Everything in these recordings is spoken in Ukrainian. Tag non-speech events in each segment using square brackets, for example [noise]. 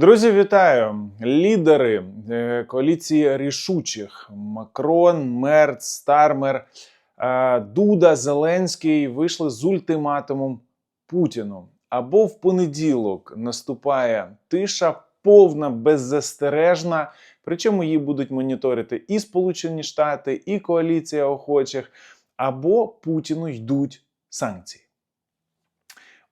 Друзі, вітаю! Лідери е, коаліції рішучих Макрон, Мерц, Стармер, е, Дуда, Зеленський вийшли з ультиматумом Путіну. Або в понеділок наступає тиша, повна, беззастережна. Причому її будуть моніторити і Сполучені Штати, і коаліція охочих, або Путіну йдуть санкції.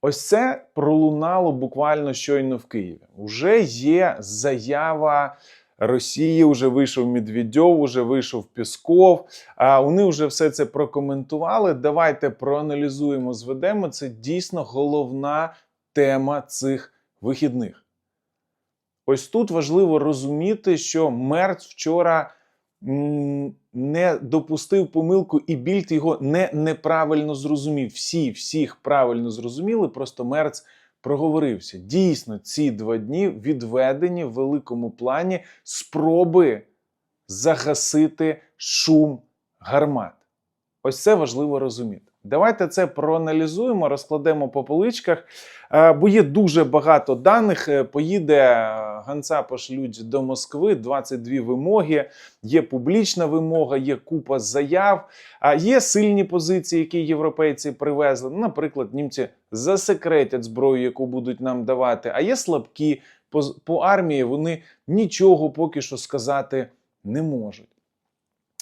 Ось це пролунало буквально щойно в Києві. Уже є заява Росії, вже вийшов Медведьов, вже вийшов Пісков. А вони вже все це прокоментували. Давайте проаналізуємо, зведемо. Це дійсно головна тема цих вихідних. Ось тут важливо розуміти, що Мерц вчора не допустив помилку, і більт його не неправильно зрозумів. Всі всіх правильно зрозуміли, просто Мерц проговорився. Дійсно, ці два дні відведені в великому плані спроби загасити шум гармат. Ось це важливо розуміти. Давайте це проаналізуємо, розкладемо по поличках, Е, бо є дуже багато даних. Е, Поїде е, Ганца пошлють до Москви 22 вимоги. Є публічна вимога, є купа заяв. А є сильні позиції, які європейці привезли. Наприклад, німці засекретять зброю, яку будуть нам давати. А є слабкі по, по армії. Вони нічого поки що сказати не можуть.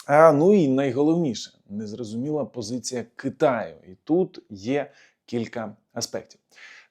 А, ну і найголовніше незрозуміла позиція Китаю. І тут є кілька аспектів.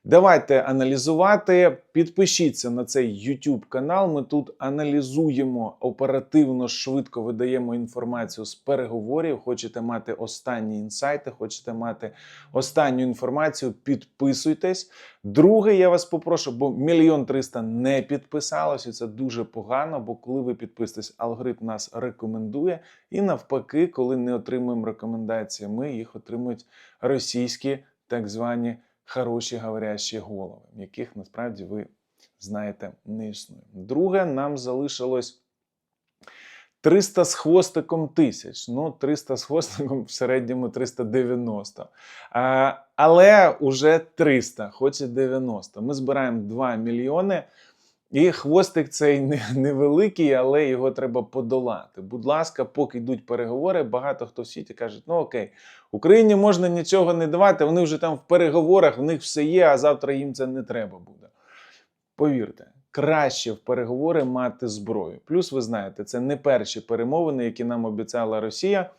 Давайте аналізувати. Підпишіться на цей YouTube канал. Ми тут аналізуємо оперативно, швидко видаємо інформацію з переговорів. Хочете мати останні інсайти, хочете мати останню інформацію, підписуйтесь. Друге, я вас попрошу, бо мільйон триста не підписалось, і це дуже погано. Бо коли ви підписуєтесь, алгоритм нас рекомендує. І навпаки, коли не отримуємо рекомендації, ми їх отримують російські так звані хороші говорящі голови, яких насправді ви знаєте не існує. Друге, нам залишилось 300 з хвостиком тисяч. Ну, 300 з хвостиком в середньому 390. А, але уже 300, хоч і 90. Ми збираємо 2 мільйони. І хвостик цей невеликий, але його треба подолати. Будь ласка, поки йдуть переговори, багато хто в світі каже, ну окей, Україні можна нічого не давати, вони вже там в переговорах, в них все є, а завтра їм це не треба буде. Повірте, краще в переговори мати зброю. Плюс, ви знаєте, це не перші перемовини, які нам обіцяла Росія,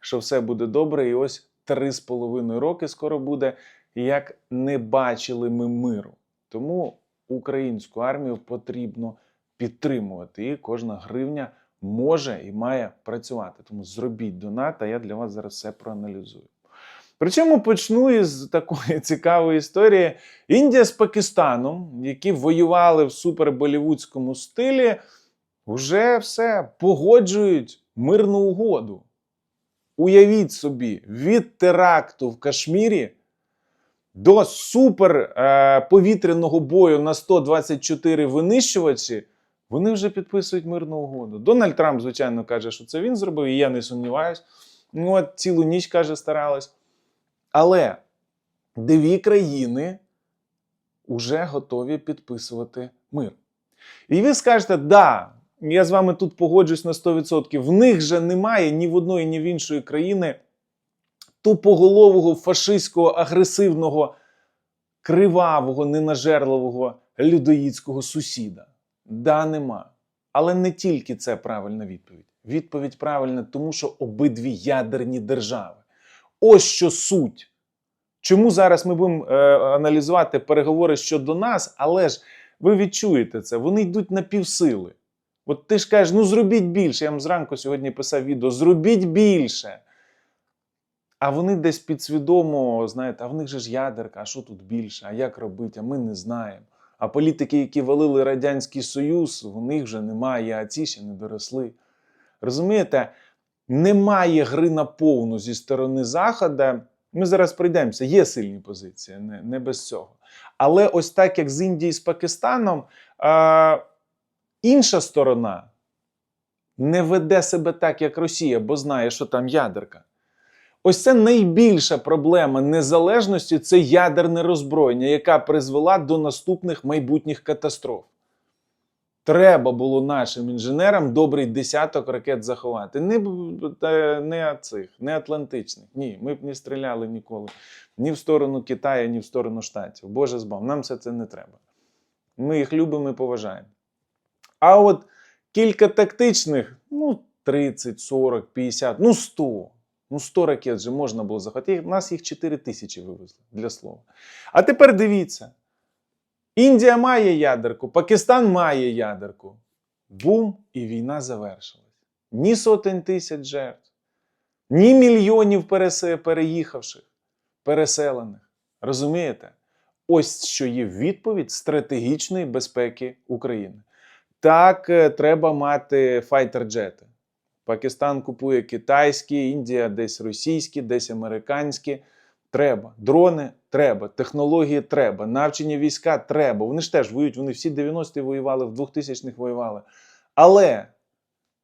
що все буде добре, і ось три з половиною роки скоро буде, як не бачили ми миру. Тому українську армію потрібно підтримувати, і кожна гривня може і має працювати. Тому зробіть донат, а я для вас зараз все проаналізую. Причому почну із такої [laughs] цікавої історії. Індія з Пакистаном, які воювали в суперболівудському стилі, вже все погоджують мирну угоду. Уявіть собі, від теракту в Кашмірі до супер е, повітряного бою на 124 винищувачі, вони вже підписують мирну угоду. Дональд Трамп, звичайно, каже, що це він зробив, і я не сумніваюсь. Ну, от цілу ніч каже, старалась. Але дві країни вже готові підписувати мир. І ви скажете, да, я з вами тут погоджуюсь на 100%. В них же немає ні в одної, ні в іншої країни тупоголового, фашистського, агресивного, кривавого, ненажерливого людоїдського сусіда. Да, нема. Але не тільки це правильна відповідь. Відповідь правильна, тому що обидві ядерні держави. Ось що суть. Чому зараз ми будемо е, аналізувати переговори щодо нас, але ж ви відчуєте це, вони йдуть на півсили. От ти ж кажеш, ну зробіть більше. Я вам зранку сьогодні писав відео: зробіть більше. А вони десь підсвідомо, знаєте, а в них же ж ядерка, а що тут більше? А як робити? А ми не знаємо. А політики, які валили Радянський Союз, у них вже немає, а ці ще не доросли. Розумієте, немає гри на повну зі сторони Заходу. Ми зараз прийдемося, є сильні позиції, не, не без цього. Але ось так, як з Індією з Пакистаном, а, інша сторона не веде себе так, як Росія, бо знає, що там ядерка. Ось це найбільша проблема незалежності це ядерне роззброєння, яка призвела до наступних майбутніх катастроф. Треба було нашим інженерам добрий десяток ракет заховати. Не, е, не цих, не атлантичних. Ні, ми б не стріляли ніколи ні в сторону Китаю, ні в сторону Штатів. Боже збав, нам все це не треба. Ми їх любимо і поважаємо. А от кілька тактичних, ну, 30, 40, 50, ну 100. Ну, 100 ракет вже можна було захватити. У нас їх 4 тисячі вивезли для слова. А тепер дивіться: Індія має ядерку, Пакистан має ядерку. Бум, і війна завершилась. Ні сотень тисяч жертв, ні мільйонів переїхавших, переселених. Розумієте? Ось що є відповідь стратегічної безпеки України. Так, е, треба мати файтер-джети. Пакистан купує китайські, Індія десь російські, десь американські. Треба. Дрони треба, технології треба, навчені війська треба. Вони ж теж воюють, вони всі 90-ті воювали, в 2000-х воювали. Але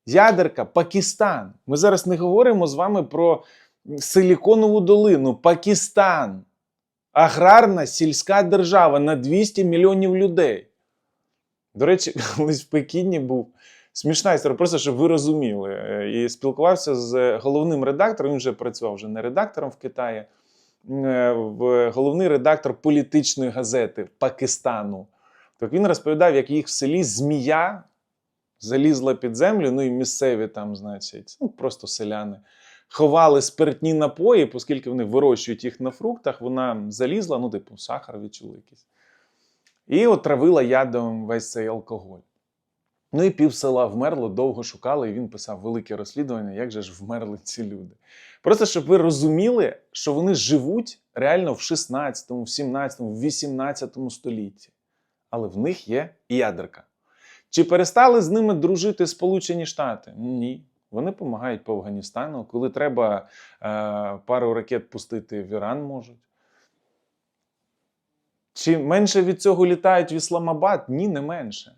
ядерка, Пакистан. Ми зараз не говоримо з вами про Силіконову долину, Пакистан. Аграрна сільська держава на 200 мільйонів людей. До речі, колись в Пекіні був смішна історія, просто щоб ви розуміли. Е, І спілкувався з головним редактором, він вже працював вже не редактором в Китаї, е, головний редактор політичної газети Пакистану. Так він розповідав, як їх в селі змія залізла під землю, ну і місцеві там, значить, ну просто селяни. Ховали спиртні напої, оскільки вони вирощують їх на фруктах, вона залізла, ну, типу, сахар відчули якийсь. І отравила ядом весь цей алкоголь. Ну і пів села вмерло, довго шукали, і він писав велике розслідування, як же ж вмерли ці люди. Просто щоб ви розуміли, що вони живуть реально в 16, в 17, в 18 столітті. Але в них є ядерка. Чи перестали з ними дружити Сполучені Штати? Ні. Вони допомагають по Афганістану. Коли треба е, пару ракет пустити в Іран можуть. Чи менше від цього літають в Ісламабад? Ні, не менше.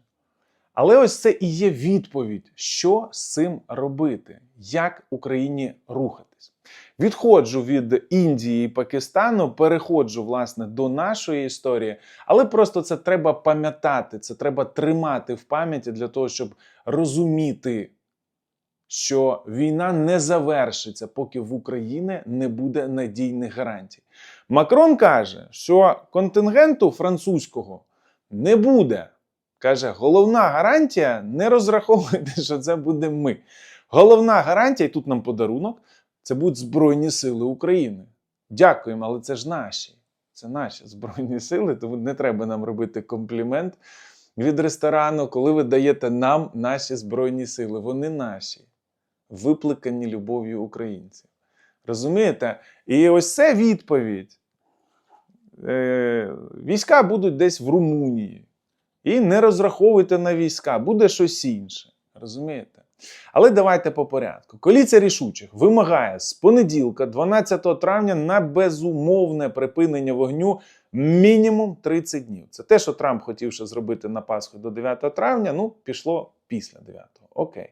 Але ось це і є відповідь, що з цим робити, як Україні рухатись. Відходжу від Індії і Пакистану, переходжу власне до нашої історії, але просто це треба пам'ятати, це треба тримати в пам'яті для того, щоб розуміти, що війна не завершиться, поки в Україні не буде надійних гарантій. Макрон каже, що контингенту французького не буде. Каже, головна гарантія не розраховуйте, [laughs] що це буде ми. Головна гарантія, і тут нам подарунок, це будуть Збройні Сили України. Дякуємо, але це ж наші. Це наші Збройні Сили, тому не треба нам робити комплімент від ресторану, коли ви даєте нам наші Збройні Сили. Вони наші, випликані любов'ю українців. Розумієте? І ось це відповідь. Е, війська будуть десь в Румунії. І не розраховуйте на війська, буде щось інше. Розумієте? Але давайте по порядку. Коаліція рішучих вимагає з понеділка, 12 травня, на безумовне припинення вогню мінімум 30 днів. Це те, що Трамп хотів ще зробити на Пасху до 9 травня, ну, пішло після 9. Окей.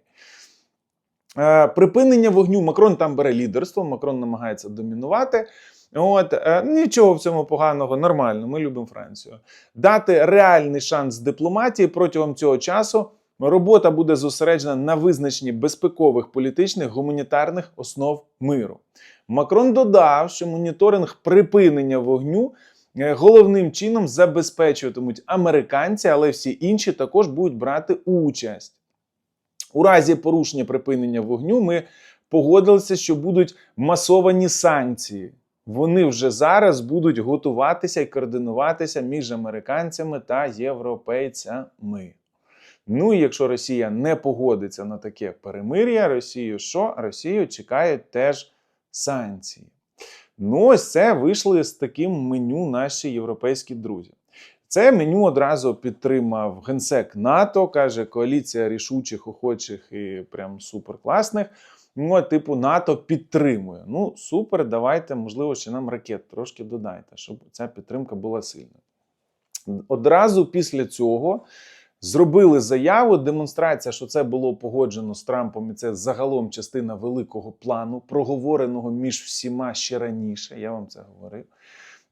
Е, припинення вогню. Макрон там бере лідерство, Макрон намагається домінувати. От, е, нічого в цьому поганого, нормально, ми любимо Францію. Дати реальний шанс дипломатії протягом цього часу. Робота буде зосереджена на визначенні безпекових, політичних, гуманітарних основ миру. Макрон додав, що моніторинг припинення вогню е, головним чином забезпечуватимуть американці, але всі інші також будуть брати участь. У разі порушення припинення вогню ми погодилися, що будуть масовані санкції. Вони вже зараз будуть готуватися і координуватися між американцями та європейцями. Ну і якщо Росія не погодиться на таке перемир'я, Росію що? Росію чекають теж санкції. Ну, ось це вийшли з таким меню наші європейські друзі. Це меню одразу підтримав генсек НАТО, каже коаліція рішучих, охочих і прям суперкласних. Ну, типу, НАТО підтримує. Ну, супер, давайте, можливо, ще нам ракет трошки додайте, щоб ця підтримка була сильна. Одразу після цього зробили заяву, демонстрація, що це було погоджено з Трампом, і це загалом частина великого плану, проговореного між всіма ще раніше. Я вам це говорив.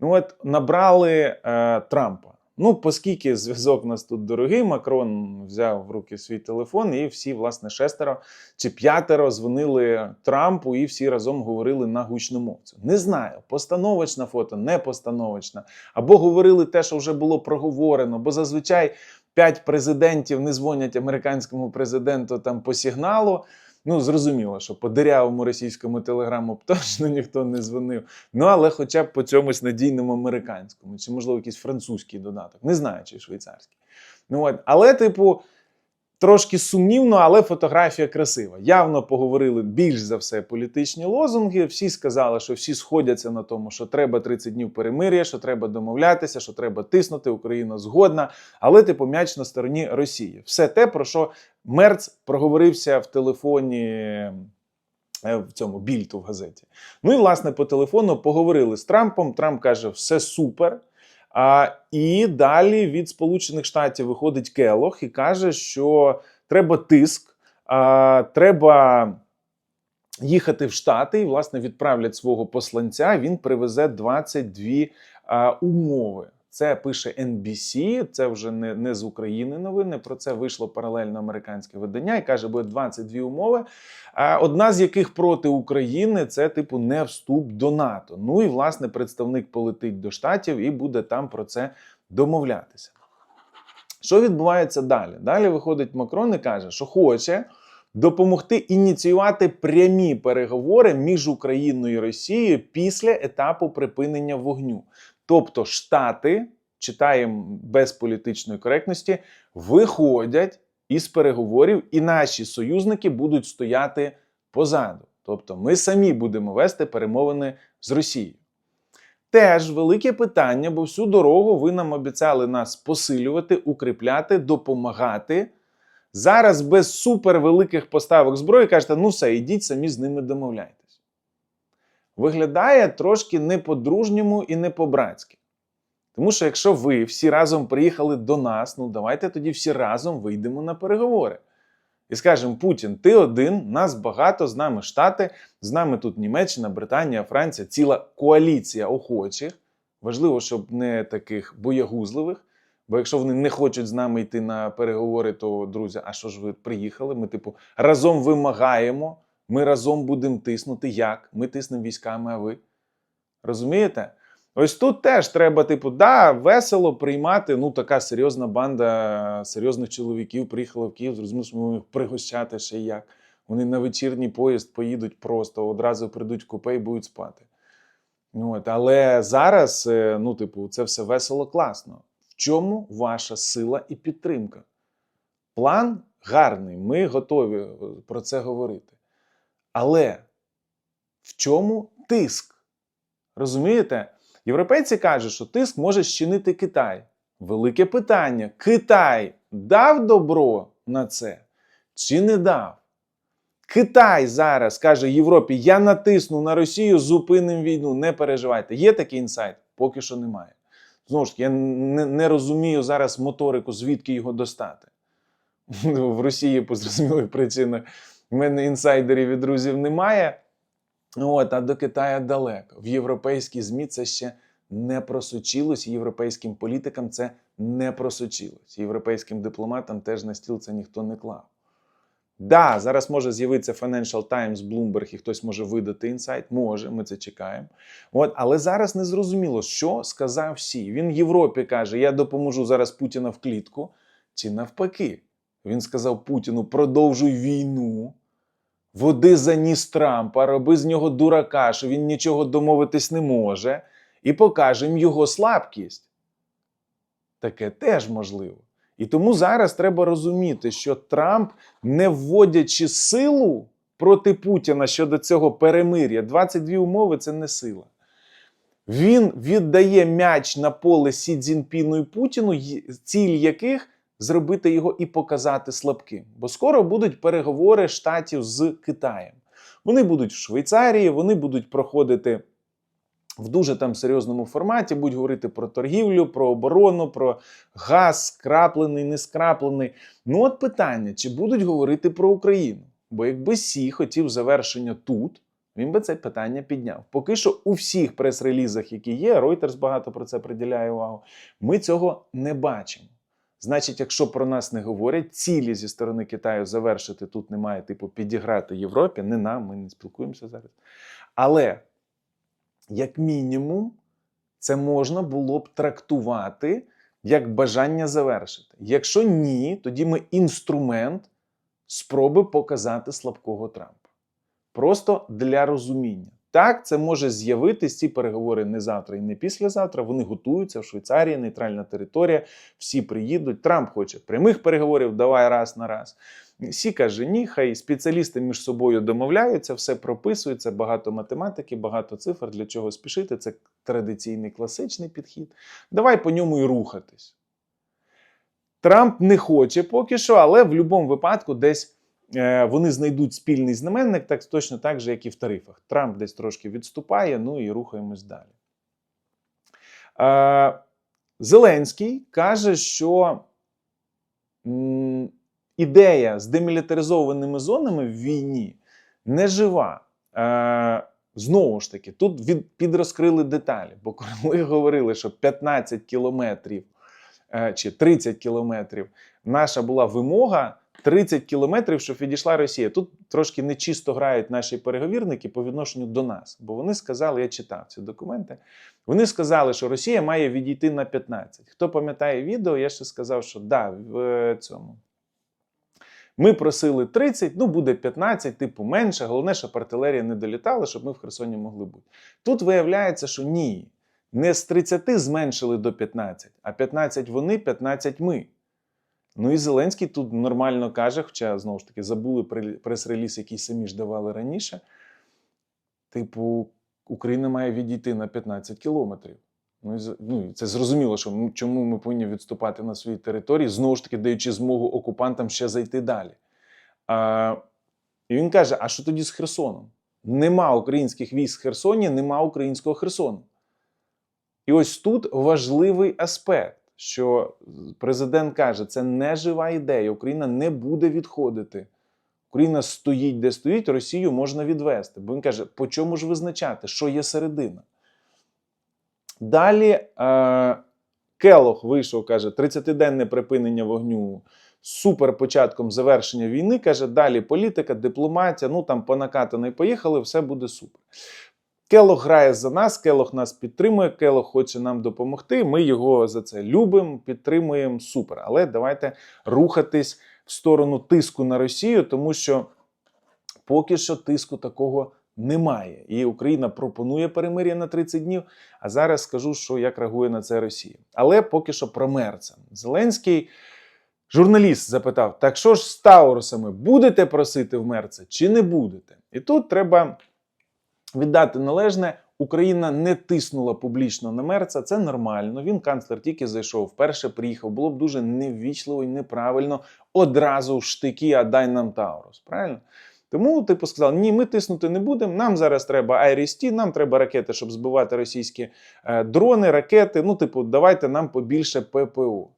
Ну, от набрали е, Трампа. Ну, оскільки зв'язок у нас тут дорогий, Макрон взяв в руки свій телефон, і всі, власне, шестеро чи п'ятеро дзвонили Трампу і всі разом говорили на гучномовцю. Не знаю, постановочна фото, не постановочна. Або говорили те, що вже було проговорено, бо зазвичай п'ять президентів не дзвонять американському президенту там по сигналу. Ну, зрозуміло, що по дирявому російському телеграму [laughs] точно ніхто не дзвонив. Ну, але хоча б по цьомусь надійному американському, чи, можливо, якийсь французький додаток. Не знаю, чи швейцарський. Ну, от. Але, типу, трошки сумнівно, але фотографія красива. Явно поговорили більш за все політичні лозунги. Всі сказали, що всі сходяться на тому, що треба 30 днів перемир'я, що треба домовлятися, що треба тиснути, Україна згодна. Але типу м'яч на стороні Росії. Все те, про що Мерц проговорився в телефоні. е, В цьому більту в газеті. Ну і власне по телефону поговорили з Трампом. Трамп каже, все супер. А, і далі від Сполучених Штатів виходить Келох і каже, що треба тиск, а, треба їхати в Штати і, власне, відправлять свого посланця. Він привезе 22 а, умови. Це пише NBC, це вже не, не з України новини. Про це вийшло паралельно американське видання і каже, буде 22 умови. А одна з яких проти України це типу не вступ до НАТО. Ну і власне представник полетить до штатів і буде там про це домовлятися. Що відбувається далі? Далі виходить Макрон і каже, що хоче допомогти ініціювати прямі переговори між Україною і Росією після етапу припинення вогню. Тобто Штати, читаємо без політичної коректності, виходять із переговорів, і наші союзники будуть стояти позаду. Тобто ми самі будемо вести перемовини з Росією. Теж велике питання, бо всю дорогу ви нам обіцяли нас посилювати, укріпляти, допомагати. Зараз без супервеликих поставок зброї кажете, ну все, ідіть самі з ними домовляйтесь. Виглядає трошки не по-дружньому і не по-братськи. Тому що якщо ви всі разом приїхали до нас, ну давайте тоді всі разом вийдемо на переговори. І скажемо, Путін, ти один, нас багато, з нами Штати, з нами тут Німеччина, Британія, Франція, ціла коаліція охочих. Важливо, щоб не таких боягузливих. Бо якщо вони не хочуть з нами йти на переговори, то друзі, а що ж ви приїхали? Ми, типу, разом вимагаємо, ми разом будемо тиснути. Як? Ми тиснемо військами, а ви? Розумієте? Ось тут теж треба, типу, да, весело приймати. Ну, така серйозна банда серйозних чоловіків приїхала в Київ, зрозуміло, їх пригощати ще як. Вони на вечірній поїзд поїдуть просто, одразу прийдуть в купе і будуть спати. Ну, От, але зараз, е, ну, типу, це все весело класно. В чому ваша сила і підтримка? План гарний, ми готові е, про це говорити. Але в чому тиск? Розумієте? Європейці кажуть, що тиск може щинити Китай. Велике питання: Китай дав добро на це чи не дав? Китай зараз каже Європі: я натисну на Росію, зупиним війну, не переживайте. Є такий інсайт? Поки що немає. Знову ж таки, я не, не розумію зараз моторику, звідки його достати. [laughs] В Росії по зрозумілих причинах в мене інсайдерів і друзів немає. От, а до Китаю далеко. В європейській ЗМІ це ще не просочилось, європейським політикам це не просочилось. Європейським дипломатам теж на стіл це ніхто не клав. Да, зараз може з'явитися Financial Times, Bloomberg, і хтось може видати інсайт. Може, ми це чекаємо. От, але зараз не зрозуміло, що сказав всі. Він Європі каже: Я допоможу зараз Путіна в клітку. Чи навпаки, він сказав Путіну: продовжуй війну. Води за ніс Трампа, роби з нього дурака, що він нічого домовитись не може, і покажемо його слабкість. Таке теж можливо. І тому зараз треба розуміти, що Трамп, не вводячи силу проти Путіна щодо цього перемир'я, 22 умови це не сила. Він віддає м'яч на поле Сі Цзіньпіну і Путіну, ціль яких зробити його і показати слабким. Бо скоро будуть переговори штатів з Китаєм. Вони будуть в Швейцарії, вони будуть проходити в дуже там серйозному форматі, будуть говорити про торгівлю, про оборону, про газ, скраплений, не скраплений. Ну от питання: чи будуть говорити про Україну? Бо якби Сі хотів завершення тут, він би це питання підняв. Поки що у всіх прес-релізах, які є, Reuters багато про це приділяє увагу. Ми цього не бачимо. Значить, якщо про нас не говорять, цілі зі сторони Китаю завершити тут немає, типу, підіграти Європі, не нам, ми не спілкуємося зараз. Але, як мінімум, це можна було б трактувати як бажання завершити. Якщо ні, тоді ми інструмент спроби показати слабкого Трампа. Просто для розуміння. Так, це може з'явитись ці переговори не завтра і не післязавтра. Вони готуються в Швейцарії, нейтральна територія. Всі приїдуть. Трамп хоче прямих переговорів, давай раз на раз. Сі каже, ні, хай спеціалісти між собою домовляються, все прописується, багато математики, багато цифр. Для чого спішити? Це традиційний класичний підхід. Давай по ньому і рухатись. Трамп не хоче поки що, але в будь-якому випадку десь вони знайдуть спільний знаменник, так точно так же, як і в тарифах. Трамп десь трошки відступає, ну і рухаємось далі. Е, Зеленський каже, що ідея з демілітаризованими зонами в війні не жива. Е, Знову ж таки, тут від, підрозкрили деталі, бо коли говорили, що 15 кілометрів е, чи 30 кілометрів наша була вимога 30 кілометрів, щоб відійшла Росія. Тут трошки нечисто грають наші переговірники по відношенню до нас. Бо вони сказали, я читав ці документи. Вони сказали, що Росія має відійти на 15. Хто пам'ятає відео, я ще сказав, що да, в е, цьому. Ми просили 30, ну буде 15, типу менше. Головне, щоб артилерія не долітала, щоб ми в Херсоні могли бути. Тут виявляється, що ні. Не з 30 зменшили до 15, а 15 вони, 15 ми. Ну і Зеленський тут нормально каже, хоча знову ж таки забули прес-реліз, який самі ж давали раніше. Типу, Україна має відійти на 15 кілометрів. Ну, ну, це зрозуміло, що м- чому ми повинні відступати на свої території, знову ж таки даючи змогу окупантам ще зайти далі. А, і він каже: а що тоді з Херсоном? Нема українських військ в Херсоні, нема українського Херсону. І ось тут важливий аспект, що президент каже, це не жива ідея. Україна не буде відходити. Україна стоїть, де стоїть, Росію можна відвести. Бо він каже, по чому ж визначати, що є середина? Далі е, Келох вийшов, каже, 30-денне припинення вогню супер початком завершення війни. Каже, далі політика, дипломатія, ну там по накатаної поїхали, все буде супер. Келох грає за нас, Келох нас підтримує, Келох хоче нам допомогти. Ми його за це любимо, підтримуємо супер. Але давайте рухатись в сторону тиску на Росію, тому що поки що тиску такого немає. І Україна пропонує перемир'я на 30 днів. А зараз скажу, що як реагує на це Росія. Але поки що про мерца. Зеленський. Журналіст запитав: так що ж з Таурусами будете просити в мерца чи не будете? І тут треба віддати належне. Україна не тиснула публічно на мерца. Це нормально. Він канцлер тільки зайшов, вперше приїхав. Було б дуже неввічливо і неправильно одразу в штики, а дай нам Таурус. Правильно? Тому, типу, сказали: ні, ми тиснути не будемо. Нам зараз треба Айрісті, нам треба ракети, щоб збивати російські е, дрони, ракети. Ну, типу, давайте нам побільше ППО.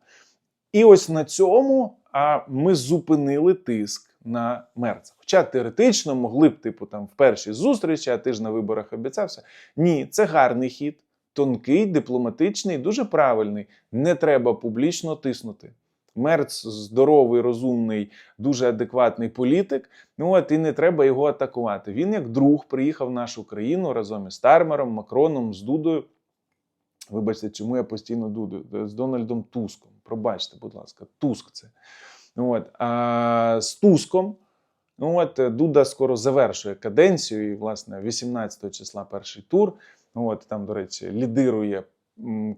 І ось на цьому а, ми зупинили тиск на мерца. Хоча теоретично могли б, типу, там в першій зустрічі, а ти на виборах обіцявся. Ні, це гарний хід, тонкий, дипломатичний, дуже правильний. Не треба публічно тиснути. Мерц здоровий, розумний, дуже адекватний політик. Ну от і не треба його атакувати. Він як друг приїхав в нашу країну разом із Стармером, Макроном, з Дудою. Вибачте, чому я постійно дуду з Дональдом Туском. Пробачте, будь ласка, Туск це. От, а, з Туском. Ну от Дуда скоро завершує каденцію, і, власне, 18 числа перший тур. От там, до речі, лідирує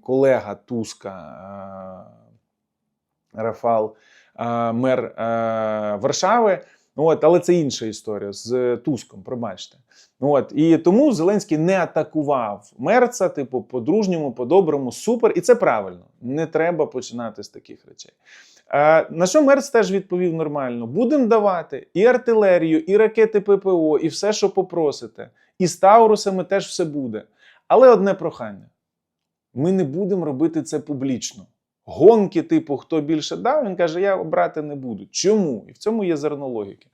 колега Туска Рафал, мер Варшави. От, але це інша історія з Туском, пробачте. От, і тому Зеленський не атакував мерца, типу, по-дружньому, по-доброму, супер. І це правильно. Не треба починати з таких речей. А, на що Мерц теж відповів нормально: будемо давати і артилерію, і ракети ППО, і все, що попросите. І з Таурусами теж все буде. Але одне прохання: ми не будемо робити це публічно. Гонки, типу, хто більше дав, він каже, я брати не буду. Чому? І в цьому є зерно логіки.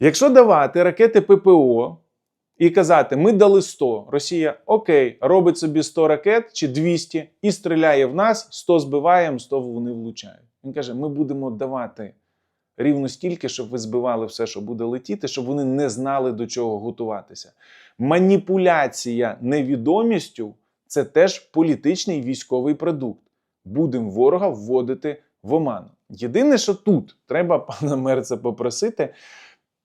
Якщо давати ракети ППО, і казати: ми дали 100, Росія окей, робить собі 100 ракет чи 200 і стріляє в нас, 100 збиваємо, 100 вони влучають. Він каже: ми будемо давати рівно стільки, щоб ви збивали все, що буде летіти, щоб вони не знали до чого готуватися. Маніпуляція невідомістю це теж політичний військовий продукт. Будемо ворога вводити в оману. Єдине, що тут треба [laughs] пана Мерца попросити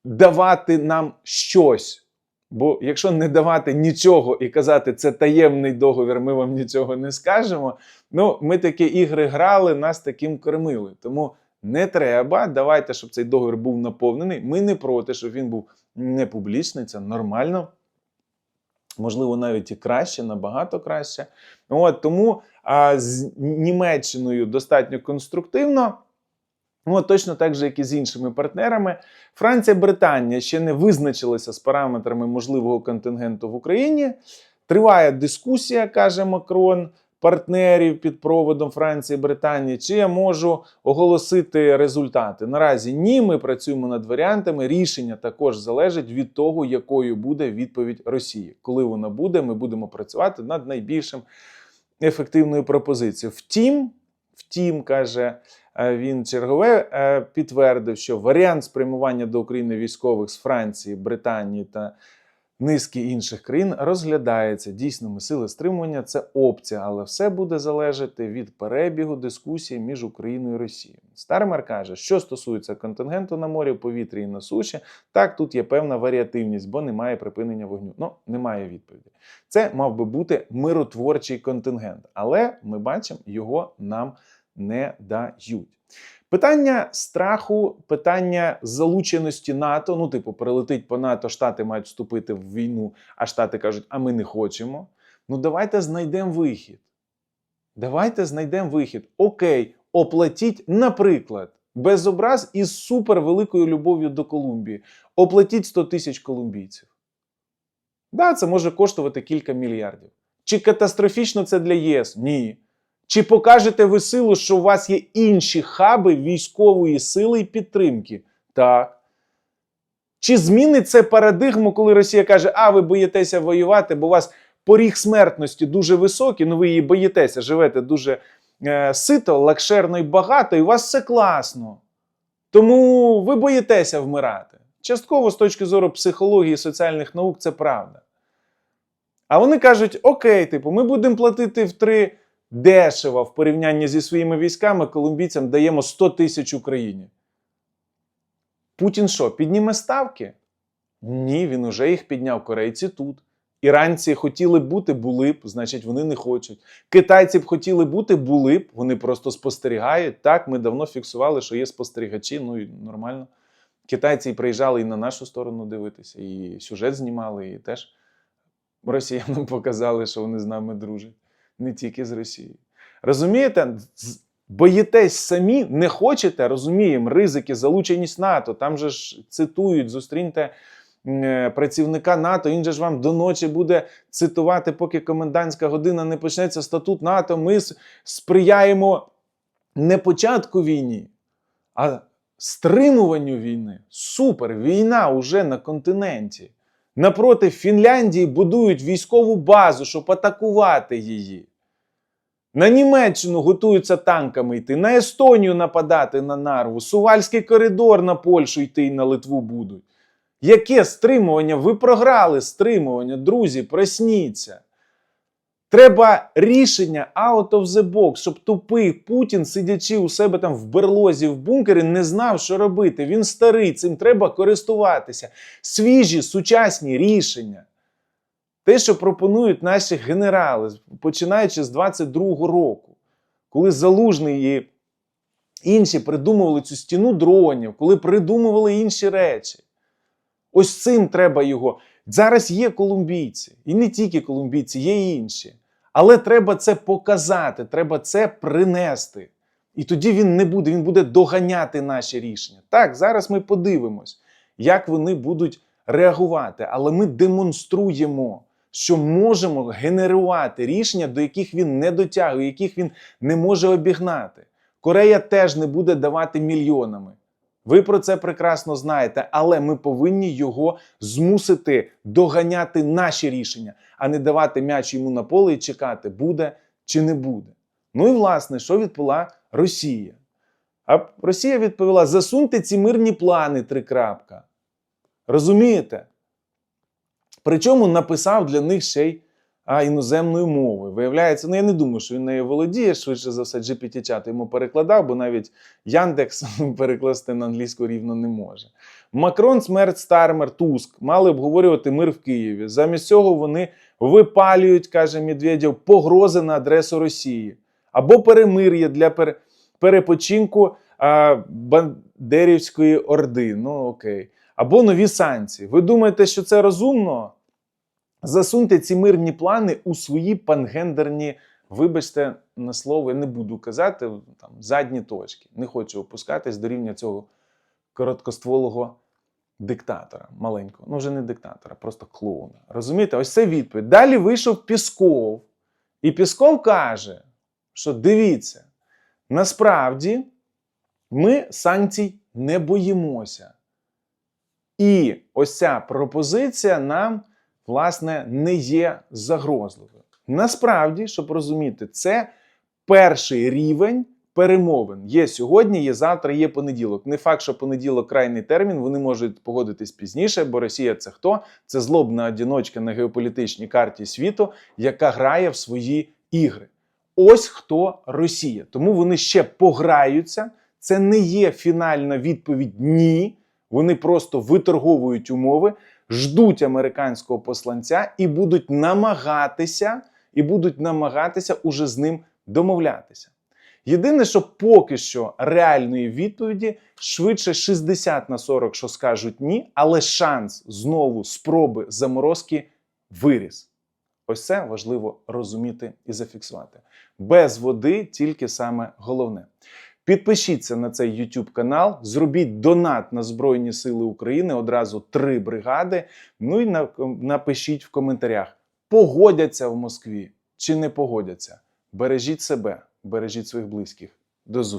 давати нам щось. Бо якщо не давати нічого і казати, це таємний договір, ми вам нічого не скажемо. Ну, ми такі ігри грали, нас таким кормили. Тому не треба. Давайте, щоб цей договір був наповнений. Ми не проти, щоб він був не публічний, це нормально. Можливо, навіть і краще, набагато краще. От, тому а, з Німеччиною достатньо конструктивно. Ну, точно так же, як і з іншими партнерами. Франція, Британія ще не визначилися з параметрами можливого контингенту в Україні. Триває дискусія, каже Макрон, партнерів під проводом Франції Британії. Чи я можу оголосити результати? Наразі ні, ми працюємо над варіантами. Рішення також залежить від того, якою буде відповідь Росії. Коли вона буде, ми будемо працювати над найбільшим ефективною пропозицією. Втім, втім, каже він чергове е, підтвердив, що варіант спрямування до України військових з Франції, Британії та низки інших країн розглядається дійсними сили стримування. Це опція, але все буде залежати від перебігу дискусії між Україною і Росією. Стармер каже, що стосується контингенту на морі, повітрі і на суші, так тут є певна варіативність, бо немає припинення вогню. Ну, немає відповіді. Це мав би бути миротворчий контингент, але ми бачимо, його нам не дають. Питання страху, питання залученості НАТО. Ну, типу, прилетить по НАТО, Штати мають вступити в війну, а Штати кажуть, а ми не хочемо. Ну, давайте знайдемо вихід. Давайте знайдемо вихід. Окей, оплатіть, наприклад, без образ із супервеликою любов'ю до Колумбії. Оплатіть 100 тисяч колумбійців. Да, це може коштувати кілька мільярдів. Чи катастрофічно це для ЄС? Ні. Чи покажете ви силу, що у вас є інші хаби військової сили і підтримки? Так. Чи змінить це парадигму, коли Росія каже, а ви боїтеся воювати, бо у вас поріг смертності дуже високий, ну ви її боїтеся, живете дуже е, сито, лакшерно і багато, і у вас все класно. Тому ви боїтеся вмирати. Частково, з точки зору психології і соціальних наук, це правда. А вони кажуть: окей, типу, ми будемо платити в три дешево в порівнянні зі своїми військами, колумбійцям даємо 100 тисяч Україні. Путін що, підніме ставки? Ні, він уже їх підняв. Корейці тут. Іранці хотіли бути, були б, значить, вони не хочуть. Китайці б хотіли бути, були б, вони просто спостерігають. Так, ми давно фіксували, що є спостерігачі, ну і нормально. Китайці приїжджали і на нашу сторону дивитися, і сюжет знімали, і теж росіянам [laughs] показали, що вони з нами дружать не тільки з Росією. Розумієте, боїтесь самі, не хочете, розуміємо, ризики, залученість НАТО. Там же ж цитують, зустріньте е, працівника НАТО, він же ж вам до ночі буде цитувати, поки комендантська година не почнеться статут НАТО. Ми сприяємо не початку війни, а стримуванню війни. Супер! Війна уже на континенті. Напроти Фінляндії будують військову базу, щоб атакувати її. На Німеччину готуються танками йти, на Естонію нападати на нарву, Сувальський коридор на Польщу йти і на Литву будуть. Яке стримування? Ви програли стримування, друзі, просніться. Треба рішення out of the box, щоб тупий Путін, сидячи у себе там в берлозі в бункері, не знав, що робити. Він старий, цим треба користуватися. Свіжі, сучасні рішення. Те, що пропонують наші генерали, починаючи з 22-го року, коли Залужний і інші придумували цю стіну дронів, коли придумували інші речі. Ось цим треба його. Зараз є колумбійці, і не тільки колумбійці, є і інші. Але треба це показати, треба це принести. І тоді він не буде, він буде доганяти наші рішення. Так, зараз ми подивимось, як вони будуть реагувати, але ми демонструємо, що можемо генерувати рішення, до яких він не дотягує, яких він не може обігнати. Корея теж не буде давати мільйонами. Ви про це прекрасно знаєте, але ми повинні його змусити доганяти наші рішення, а не давати м'яч йому на поле і чекати, буде чи не буде. Ну і власне, що відповіла Росія? А Росія відповіла: засуньте ці мирні плани, три крапка. Розумієте? Причому написав для них ще й а, іноземною мовою. Виявляється, ну я не думаю, що він нею володіє. Швидше за все, GPT-чат йому перекладав, бо навіть Яндекс [laughs] перекласти на англійську рівно не може. Макрон, смерть, Стармер, Туск мали обговорювати мир в Києві. Замість цього вони випалюють, каже Медведєв, погрози на адресу Росії або перемир'я для пере- перепочинку а, Бандерівської орди. Ну окей. Або нові санкції. Ви думаєте, що це розумно? Засуньте ці мирні плани у свої пангендерні, вибачте на слово, я не буду казати, там задні точки. Не хочу опускатись до рівня цього короткостволого диктатора, маленького. Ну, вже не диктатора, просто клоуна. Розумієте, ось це відповідь. Далі вийшов Пісков. І Пісков каже, що дивіться, насправді ми санкцій не боїмося. І ось ця пропозиція нам, власне, не є загрозливою. Насправді, щоб розуміти, це перший рівень перемовин. Є сьогодні, є завтра, є понеділок. Не факт, що понеділок крайний термін, вони можуть погодитись пізніше, бо Росія це хто? Це злобна одіночка на геополітичній карті світу, яка грає в свої ігри. Ось хто Росія. Тому вони ще пограються. Це не є фінальна відповідь ні. Вони просто виторговують умови, ждуть американського посланця і будуть намагатися, і будуть намагатися уже з ним домовлятися. Єдине, що поки що реальної відповіді швидше 60 на 40, що скажуть ні, але шанс знову спроби заморозки виріс. Ось це важливо розуміти і зафіксувати. Без води тільки саме головне. Підпишіться на цей YouTube канал, зробіть донат на Збройні Сили України одразу три бригади. Ну і на- напишіть в коментарях, погодяться в Москві чи не погодяться. Бережіть себе, бережіть своїх близьких. До зустрічі!